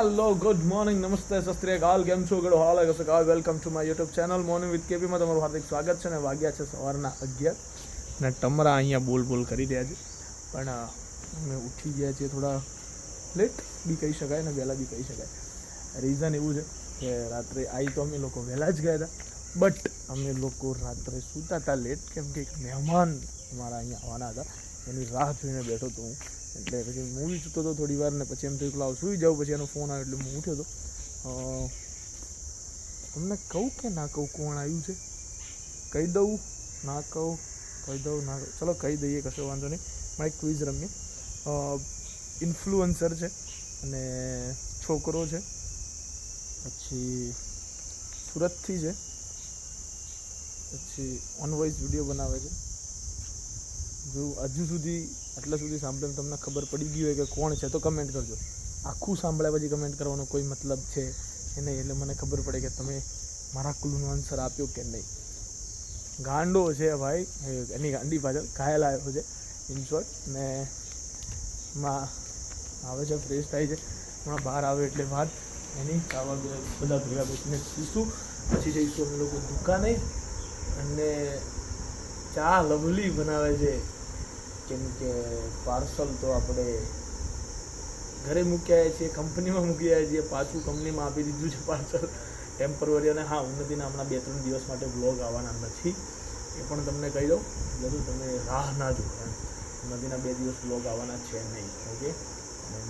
હાલો good morning નમસ્તે સસ્ત્રીયકાલ કેમ છો ગડો હાલ હશે કાલ welcome to my YouTube channel morning with કેપીમાં તમારું હાર્દિક સ્વાગત છે ને વાગ્યા છે સવારના અગિયાર ને ટમરા અહીંયા બોલ બોલ કરી રહ્યા છે પણ અમે ઉઠી ગયા છીએ થોડા લેટ બી કહી શકાય ને વહેલા બી કહી શકાય રીઝન એવું છે કે રાત્રે આવી તો અમે લોકો વહેલા જ ગયા હતા બટ અમે લોકો રાત્રે સૂતા હતા લેટ કેમ કે મહેમાન અમારા અહીંયા આવવાના હતા, એની રાહ જોઈને બેઠો હતો હું. એટલે પછી મૂવી સૂતો હતો થોડી વાર ને પછી એમ થયું લાવ સુઈ જાઉં, પછી એનો ફોન આવ્યો એટલે હું ઉઠ્યો હતો તમને કહું કે ના કહું કોણ આવ્યું છે? કહી દઉં, ના કહું, કહી દઉં, ના કહું. ચલો કહી દઈએ, કશો વાંધો નહીં. એક ક્વિઝ રમીએ. ઇન્ફ્લુઅન્સર છે અને છોકરો છે. પછી સુરતથી છે. પછી ઓન વીડિયો બનાવે છે. જો હજુ સુધી આટલા સુધી સાંભળીને તમને ખબર પડી ગઈ હોય કે કોણ છે, તો કમેન્ટ કરજો. આખું સાંભળ્યા પછી કમેન્ટ કરવાનો કોઈ મતલબ છે એ નહીં, એટલે મને ખબર પડે કે તમે મારા કુલનો આન્સર આપ્યો કે નહીં. ગાંડો છે ભાઈ એની ગાંડી પાછળ ઘાયલ આવ્યો છે ઇન શોર્ટ ને માં આવે છે ફ્રેશ થાય છે, હમણાં બહાર આવે એટલે વાત. એની ચાવલ બધા ભેગા બેસીને પીશું પછી જઈશું અમે લોકો દુકાને. અને ચા લવલી બનાવે છે. કેમ કે પાર્સલ તો આપણે ઘરે મૂકી આવ્યા છીએ, કંપનીમાં મૂકી આવ્યા છીએ, પાછું કંપનીમાં આપી દીધું છે પાર્સલ ટેમ્પરરી અને હા ઉન્નતિના હમણાં બે ત્રણ દિવસ માટે બ્લોગ આવવાના નથી. એ પણ તમને કહી દઉં, બધું તમે રાહ ના જુઓ એમ. ઉન્નતિના બે દિવસ બ્લોગ આવવાના છે નહીં, ઓકે?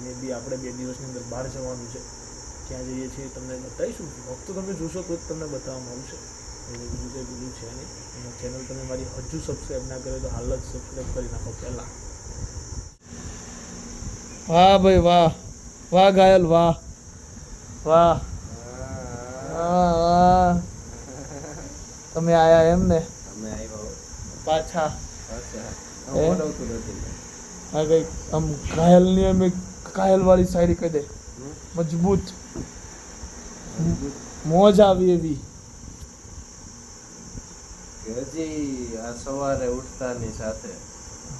મે બી આપણે બે દિવસની અંદર બહાર જવાનું છે. ક્યાં જઈએ છીએ, તમને બતાવીશું. બ્લોગ તો તમે જોશો તો જ તમને બતાવવામાં આવશે. એટલે બીજું કંઈ બીજું છે નહીં અને ચેનલ તમે મારી હજુ સબસ્ક્રાઈબ ના કરે તો હાલ જ સબસ્ક્રાઈબ કરી નાખો પહેલાં વાહ ભાઈ વાહ. વાહ. ઘાયલ વાહ વાહ. તમે આયા એમ ને? આવ્યા પાછા. હા? કઈ આમ ઘાયલની અમે ઘાયલવાળી શાયરી કહી દે. મજબૂત. મોજ આવી એવી. કે હજી આ સવારે ઉઠતાની સાથે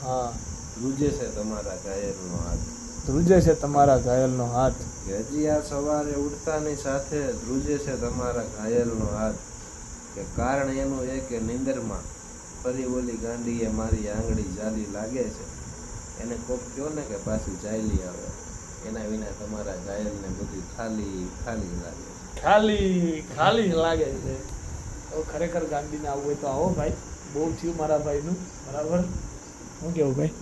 હા. ધ્રુજે છે તમારા ઘાયલનો હાથ. ધ્રુજે છે તમારા ઘાયલનો હાથ. કે હજી આ સવારે ઉઠતાની સાથે ધ્રુજે છે તમારા ઘાયલનો હાથ. કે કારણ એનું એ કે નિંદરમાં ફરી ઓલી ગાંડીએ મારી આંગળી જાલી લાગે છે. એને કોક કહો ને કે પાછી ચાલી આવે. એના વિના તમારા ઘાયલને બધું ખાલી ખાલી લાગે છે. ખાલી ખાલી લાગે છે. તો ખરેખર ગાંધીને આવવું હોય તો આવો ભાઈ. બહુ થયું મારા ભાઈનું. બરાબર? શું કેવું ભાઈ?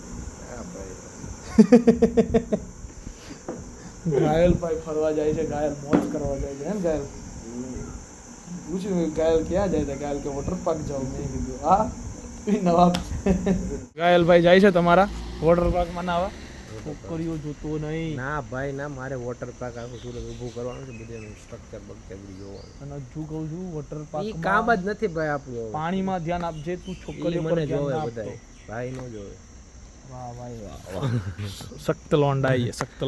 ઘાયલ ભાઈ ફરવા જાય છે ઘાયલ મોજ કરવા જાય છે એમ ઘાયલ? પૂછ્યું ઘાયલ ક્યાં જાય છે? ઘાયલ કે વોટર પાર્ક જાવ મેં કીધું હા. નવાબ. ઘાયલ ભાઈ જાય છે તમારા વોટર પાર્કમાં નાવા? છોકરીઓ જોતો નહીં. ના ભાઈ ના મારે વોટર પાર્ક આખું સુરત ઊભું કરવાનું છે બધું સ્ટ્રક્ચર બગચર બધું જોવાનું. અને હજુ કહું છું વોટર ઈ કામ જ નથી ભાઈ આપણું પાણીમાં ધ્યાન આપજે તું છોકરીઓ મને જોવે બધા બધાય ભાઈ નો જોવે. વાહ ભાઈ વાહ. સખ્ત લોન્ડા સખ્ત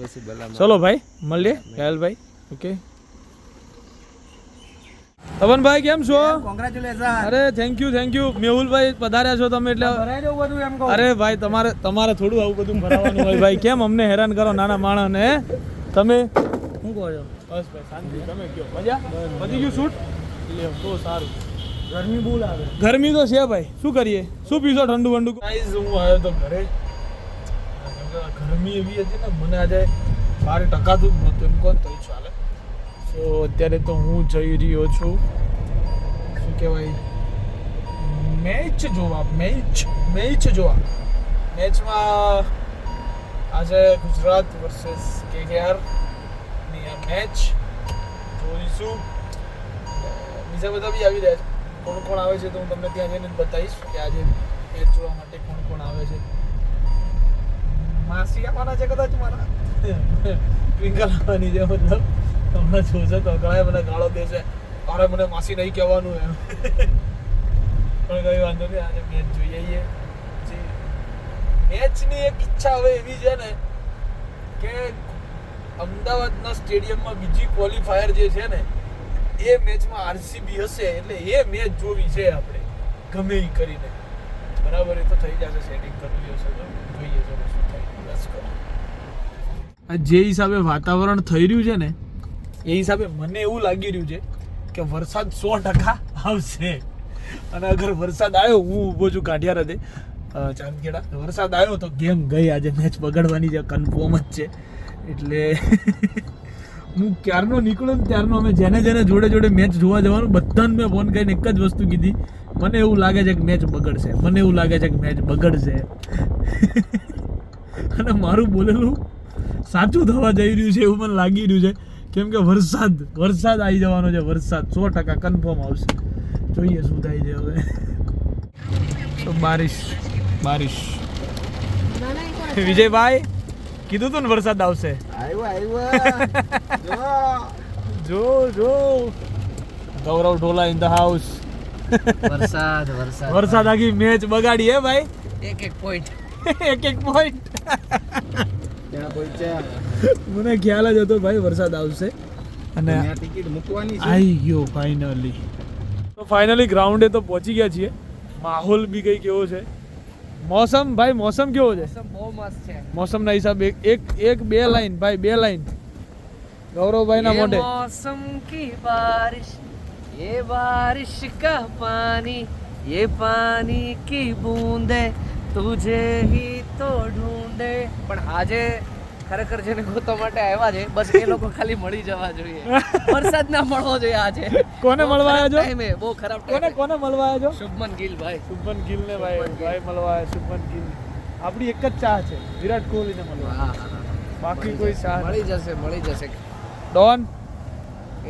પછી ચલો ભાઈ મળીએ ઘાયલભાઈ ઓકે તપનભાઈ કેમ છો? કોંગ્રેચ્યુલેશન અરે થેન્ક યુ થેન્ક યુ મેહુલભાઈ પધાર્યા છો તમે એટલે અરે ભાઈ તમારે તમારે થોડું આવું બધું ભરાવાનું હોય. ભાઈ કેમ અમને હેરાન કરો નાના માણસને તમે શું કહો છો. બસ ભાઈ શાંતિ. તમે કયો મજા? વધી ગયું શૂટ? લ્યો તો સારું. ગરમી બહુ લાગે. ગરમી તો છે ભાઈ. શું કરીએ? શું પીશો ઠંડુ ઠંડુ? ગાઈસ હું આવ્યો તો ઘરે. ગરમી એવી હતી ને મને આજે બહાર ટકાતું જ નહોતું. એમ કોણ તો ચાલે. સો અત્યારે તો હું જઈ રહ્યો છું. શું કહેવાય? મેચ જોવા, મેચ મેચ જોવા. મેચમાં આજે ગુજરાત વર્સેસ કેકેઆરની આ મેચ જોઈશું. બીજા બધા બી આવી રહ્યા છે. કોણ કોણ આવે છે તો હું તમને ત્યાં જઈને બતાવીશ કે આજે મેચ જોવા માટે કોણ કોણ આવે છે. માસી આવવાના છે કદાચ મારા. ટ્વિંકલ આવવાની છે, મતલબ. તમને જોશે તો ઘણા મને ગાળો દેશે તારે મને માસી નહીં કહેવાનું એમ. પણ કઈ વાંધો નહીં, આજે મેચ જોઈ આવીએ પછી મેચની એક ઈચ્છા હવે એવી છે ને કે અમદાવાદના સ્ટેડિયમમાં બીજી ક્વોલિફાયર જે છે ને, એ મેચમાં આરસીબી હશે એટલે એ મેચ જોવી છે આપણે. ગમે એ કરીને. બરાબર, એ તો થઈ જશે સેટિંગ કરવી હશે તો. જોઈએ છે શું થાય. જે હિસાબે વાતાવરણ થઈ રહ્યું છે ને એ હિસાબે મને એવું લાગી રહ્યું છે કે વરસાદ સો ટકા આવશે. અને અગર વરસાદ આવ્યો, હું ઊભો છું કાઢિયા રદે ચાંદખેડા. વરસાદ આવ્યો તો ગેમ ગઈ. આજે મેચ બગડવાની છે કન્ફર્મ જ છે. એટલે હું ક્યારનો નીકળ્યો ને ત્યારનો અમે જેને જેને જોડે જોડે મેચ જોવા જવાનું, બધાને મેં ફોન કરીને એક જ વસ્તુ કીધી. મને એવું લાગે છે કે મેચ બગડશે. મને એવું લાગે છે કે મેચ બગડશે. અને મારું બોલેલું સાચું થવા જઈ રહ્યું છે એવું મને લાગી રહ્યું છે. કેમ કે વરસાદ વરસાદ આવી જવાનો છે વરસાદ. સો ટકા કન્ફર્મ આવશે. જોઈએ શું થાય છે હવે. તો બારિશ બારિશ. વિજયભાઈ કીધું તું ને વરસાદ આવશે? જો જો. Gaurav Dhola in the house વરસાદ વરસાદ. વરસાદ આખી મેચ બગાડી હે ભાઈ. એક એક પોઈન્ટ એક એક પોઈન્ટ મને ખ્યાલ જ હતો ભાઈ વરસાદ આવશે અને ત્યાં ટિકિટ મૂકવાની છે આવી ગયો ફાઇનલી તો ફાઇનલી ગ્રાઉન્ડે તો પહોંચી ગયા છીએ માહોલ બી કઈ કેવો છે મોસમ ભાઈ મોસમ કેવો છે બહુ મસ્ત છે મોસમના હિસાબે એક એક એક બે લાઈન ભાઈ બે લાઈન ગૌરવભાઈ ના મોઢે मौसम की बारिश ये बारिश का पानी ये पानी की बूंदे तुझे ही तो ढूंढे પણ આજે ખરેખર જેને ગોતવા માટે આવ્યા છે બસ એ લોકો ખાલી મળી જવા જોઈએ. વરસાદ ના મળવો જોઈએ આજે. કોને મળવા આવ્યા છો? ટાઈમે બહુ ખરાબ કોને કોને મળવા આવ્યા છો? શુભમન ગિલ ભાઈ. શુભમન ગિલ ને ભાઈ ભાઈ મળવા આવ્યા શુભમન ગિલ. આપણી એક જ ચાહ છે વિરાટ કોહલી ને મળવા. બાકી કોઈ ચાહ મળી જશે મળી જશે. ડોન?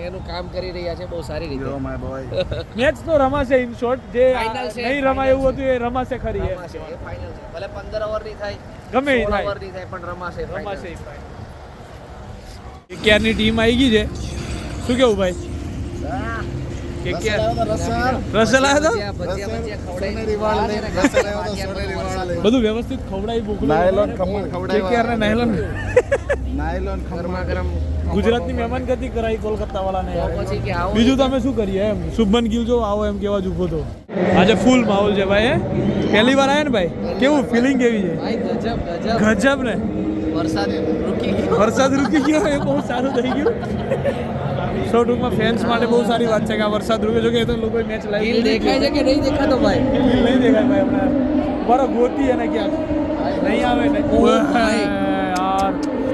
એનું કામ કરી રહ્યા છે બહુ સારી રીતે. યો માય બોય મેચ તો રમાશે ઇન શોર્ટ જે છે, નહીં રમાય એવું હતું એ રમાશે ખરી એ. ફાઇનલ છે. ભલે 15 ઓવરની થાય ગમે એ થાય. પણ રમાશે. રમાશે કેકેઆરની ટીમ આવી ગઈ છે? શું કેવું ભાઈ? ખવડાવી. બધું વ્યવસ્થિત ખવડાવી નાયલોન ખમણ ખવડાવ્યા. નાયલોન? નાયલોન ગરમા ગરમ ગુજરાતની મહેમાનગતી કરાવી કોલકાતા વાળાને બીજું તમે શું કરીએ એમ? શુભમન ગિલ જો આવો એમ કેવા જ ઊભો તો. આજે ફૂલ માહોલ છે ભાઈ પહેલી વાર આયા ને ભાઈ? કેવું ફિલિંગ કેવી છે? ગજબ ને? વરસાદ રૂકી ગયો. વરસાદ રૂકી ગયો એ બહુ સારું થઈ ગયું. સો ટૂંકમાં ફેન્સ માટે બહુ સારી વાત છે કે આ વરસાદ રૂકે જો કે તો લોકો મેચ લાવી દેખાય છે કે નહીં દેખાતો ભાઈ? નહીં દેખાય ભાઈ હમણાં. બરો ગોતી અને ક્યાં? નહીં આવે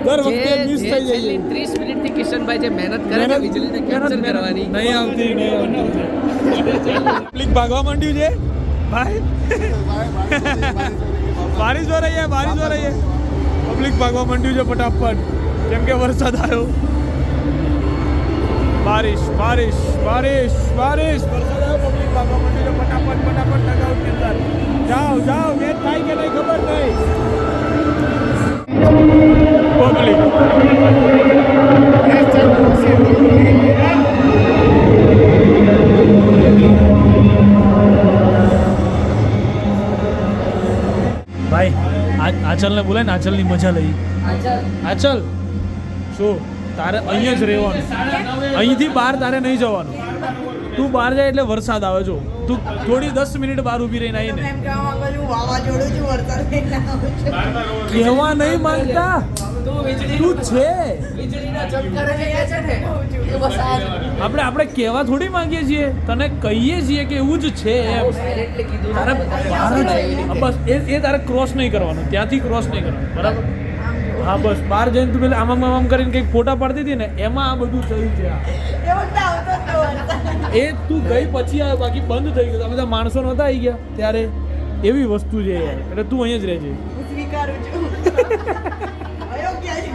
દર વખતે મિસ થઈ જાય 30 મિનિટથી કિશનભાઈ જે મહેનત કરે છે વીજળીને કેન્સલ કરવાની. નહીં આવતી નહીં આવતી. ભાગવા માંડ્યું છે? ભાઈ? બારિશ હો રહી હે બારિશ હો રહી હે પબ્લિક ભાગવા માંડ્યું છે ફટાફટ. કેમ કે વરસાદ આવ્યો. બારિશ બારિશ બારિશ બારિશ. વરસાદ આવ્યો પબ્લિક ભાગવા માંડ્યું છે. ફટાફટ ફટાફટ ટકાઉટ જાઓ જાઓ મેચ થાય કે નહીં ખબર નહીં. ભાઈ આચલને બોલાય ને આચલની મજા લઈ. આચલ. શું? તારે અહીંયા જ રહેવાનું. અહીંથી બહાર તારે નહીં જવાનું. તું બહાર જાય એટલે વરસાદ આવે, જો. તું થોડી દસ મિનિટ બહાર ઊભી રહીને આવીને. છું વાવાઝોડું છું વરસાદ લઈને આવું છું. કહેવા નહીં માંગતા તું છે. આપણે આપણે કહેવા થોડી માંગીએ છીએ? તને કહીએ છીએ કે એવું જ છે એમ. તારે. બસ એ એ તારે ક્રોસ નહીં કરવાનું. ત્યાંથી ક્રોસ નહીં કરવાનું. બરાબર? હા બસ બહાર જઈને તું પેલા આમામ આમ આમ કરીને કંઈક ફોટા પાડતી હતી ને એમાં આ બધું થયું છે આ. એ તું ગઈ પછી આવ્યો બાકી બંધ થઈ ગયું. તમે બધા માણસો નહોતા આવી ગયા ત્યારે. એવી વસ્તુ છે યાર. એટલે તું અહીંયા જ રહેજે. હું સ્વીકારું છું. અયોગ્ય છે.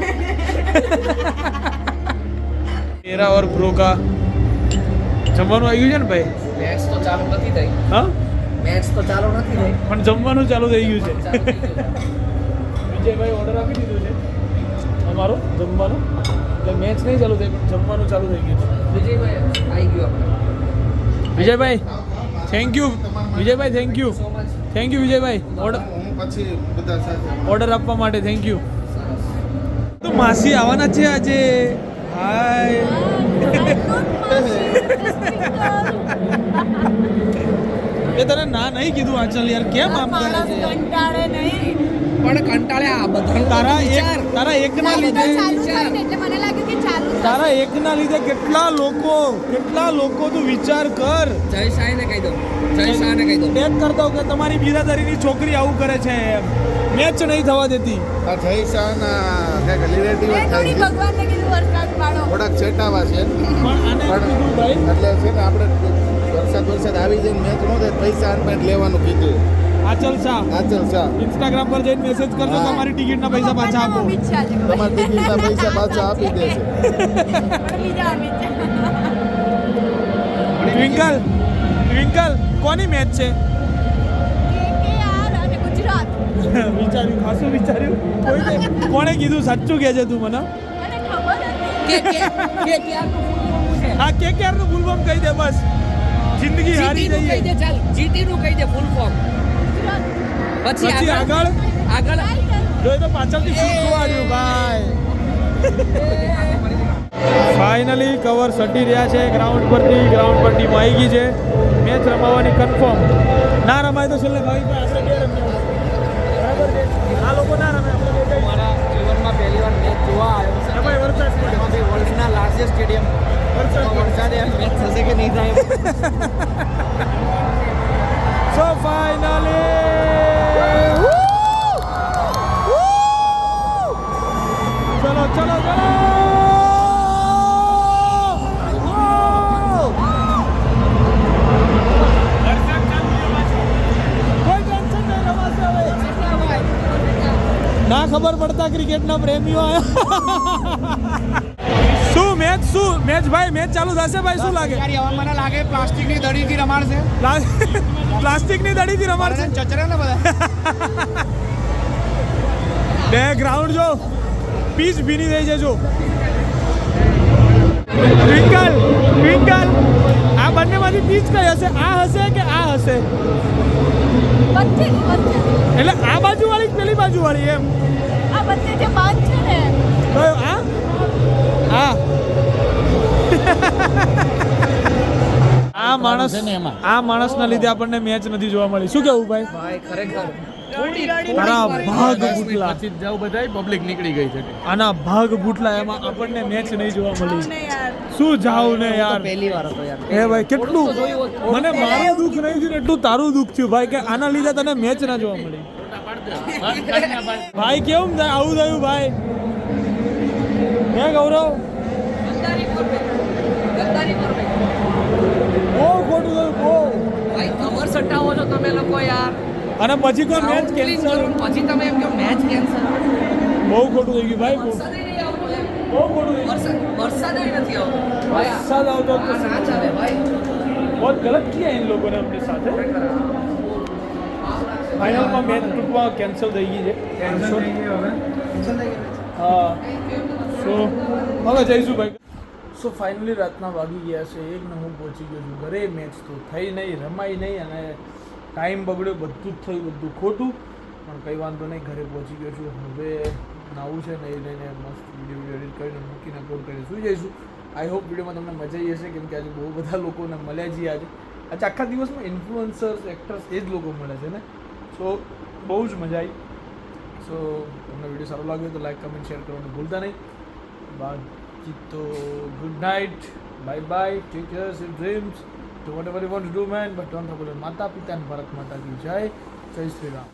તેરા ઓર પ્રો કા જમવાનું આવી ગયું છે ને ભાઈ? મેચ તો ચાલુ નથી થઈ. હા? મેચ તો ચાલુ નથી થઈ. પણ જમવાનું ચાલુ થઈ ગયું છે. વિજયભાઈ ઓર્ડર આપી દીધો છે. અમારો જમવાનું. એટલે મેચ નહીં ચાલુ થઈ પણ જમવાનું ચાલુ થઈ ગયું છે. વિજયભાઈ આવી ગયો આપણે. Vijaybhai thank you Vijaybhai thank you so much thank you Vijaybhai order પછી બધા સાથે ઓર્ડર આપવા માટે થેન્ક યુ તો માસી આવવાના છે આજે? હાય એ તને ના નહીં કીધું આચલ યાર કેમ આમ કરે છે? કંટાળે નહીં. પણ કંટાળ્યા બધા તારા એક તારા એકના લીધે ચાલુ થાય. ને એટલે મને લાગ્યું કે ચાલુ થશે. તારા એકના લીધે કેટલા લોકો કેટલા લોકો તું વિચાર કર. જય શાહને કહી દઉં. જય શાહને કહી દઉં. ટેગ કરતો કે તમારી બિરાદરીની છોકરી આવું કરે છે એમ. મેચ નહીં થવા દેતી. આ જય શાહના ના રિલેટિવ થાય છે. ભગવાનને કીધું વરસાદ પાડો. થોડાક છેટાવા છે. પણ આને ભાઈ. એટલે છે ને આપણે વરસાદ વરસાદ આવી જાય મેચ નો થાય પૈસા લેવાનું કીધું. આચલ શાહ. આચલ શાહ. ઇન્સ્ટાગ્રામ પર જઈને મેસેજ કરજો. તમારી ટિકિટના પૈસા પાછા આપો? તમારા ટિકિટના પૈસા પાછા આપી દેશે. ટ્વિંકલ ટ્વિંકલ કોની મેચ છે? વિચાર્યું ખાસું વિચાર્યું. કોઈ કોણે કીધું સાચું કે છે તું મને. હા કે કે કે ક્યારનું full form છે? આ કે ક્યારનું ફૂલ ફોર્મ કહી દે બસ. જિંદગી હારી નું જઈએ. GT નું કહી દે ફૂલ ફોર્મ પછી પછી આગળ? આગળ? જોઈ તો પાછળથી શીખવાડ્યું ભાઈ. ફાઇનલી કવર સટી રહ્યા છે. ગ્રાઉન્ડ પરથી ગ્રાઉન્ડ પર ટીમ આવી ગઈ છે. મેચ રમાવાની કન્ફર્મ ના રમાય તો છેલ્લે ભાઈ આપણે બે રમ્યા આ લોકો ના રમે આપણે બે મારા જીવનમાં પહેલી વાર મેચ જોવા આવ્યો છે. ભાઈ વર્લ્ડના લાર્જેસ્ટ સ્ટેડિયમ. વરસાદે મેચ થશે કે નહીં થાય સો ફાઇનલી ચલો ચલો ના ખબર પડતા ક્રિકેટના પ્રેમીઓ ચાલુ થશે ભાઈ શું લાગે? મને લાગે પ્લાસ્ટિકની દડીથી રમાડશે. પ્લાસ્ટિકની દડીથી રમાડશે? ચચરે ને બધા? બે ગ્રાઉન્ડ જો પીચ ભીની થઈ છે જો ટ્વિંકલ ટ્વિંકલ આ બંનેમાંથી પીચ કઈ હશે? આ હશે કે આ હશે? એટલે આ બાજુ વાળી પેલી બાજુ વાળી એમ? આ બંને જે બાંધ છે ને. કયો? આ? આ આ માણસ આ માણસના લીધે આપણને મેચ નથી જોવા મળી. શું કેવું ભાઈ? ભાઈ ખરેખર. ભાગ બધા પબ્લિક નીકળી ગઈ છે. આના ભાગ બુટલા એમાં આપણને મેચ નહીં જોવા મળી. શું જાવ ને યાર? પહેલી વાર હતો યાર. એ ભાઈ કેટલું? મને મારું દુઃખ નહીં થયું એટલું તારું દુઃખ થયું. ભાઈ કે આના લીધે તને મેચ ના જોવા મળી. ભાઈ કેવું થાય? આવું થયું ભાઈ. હે ગૌરવ બહુ ખોટું થયું બહુ ભાઈ કવર સટાવો છો તમે લોકો યાર અને પછી કોઈ મેચ કેન્સલ પછી તમે એમ કે મેચ કેન્સલ બહુ ખોટું થઈ ગયું ભાઈ બહુ. ખોટું વરસાદ નથી આવતો. વરસાદ આવતો તો ના ચાલે ભાઈ. બહુ ગલત કિયા ઇન લોકોને અમને સાથે? ફાઇનલમાં મેચ ટૂંકમાં કેન્સલ થઈ ગઈ છે. કેન્સલ થઈ ગઈ હવે? હા. સો હવે જઈશું ભાઈ. સો ફાઇનલી રાતના વાગી ગયા છે. એક ને હું પહોંચી ગયો છું ઘરે. મેચ તો થઈ નહીં રમાઈ નહીં અને ટાઈમ બગડ્યો, બધું જ થયું, બધું ખોટું. પણ કંઈ વાંધો નહીં, ઘરે પહોંચી ગયો છું. હવે નાવું છે નહીં લઈને મસ્ત વીડિયો વીડિયો એડિટ કરીને મૂકીને અપલોડ કરીને સુઈ જઈશું. આઈ હોપ વિડીયોમાં તમને મજા આવી હશે, કેમ કે આજે બહુ બધા લોકોને મળ્યા છીએ આજે. આજે આખા દિવસમાં ઇન્ફ્લુઅન્સર્સ એક્ટર્સ એ જ લોકો મળે છે ને? સો બહુ જ મજા આવી. સો તમને વીડિયો સારો લાગ્યો તો લાઈક કમેન્ટ શેર કરવાનું ભૂલતા નહીં. બાકી તો good night bye bye take care sleep dreams do whatever you want to do man but don't forget માતા પિતા અને ભારત માતા કી જય જય શ્રી રામ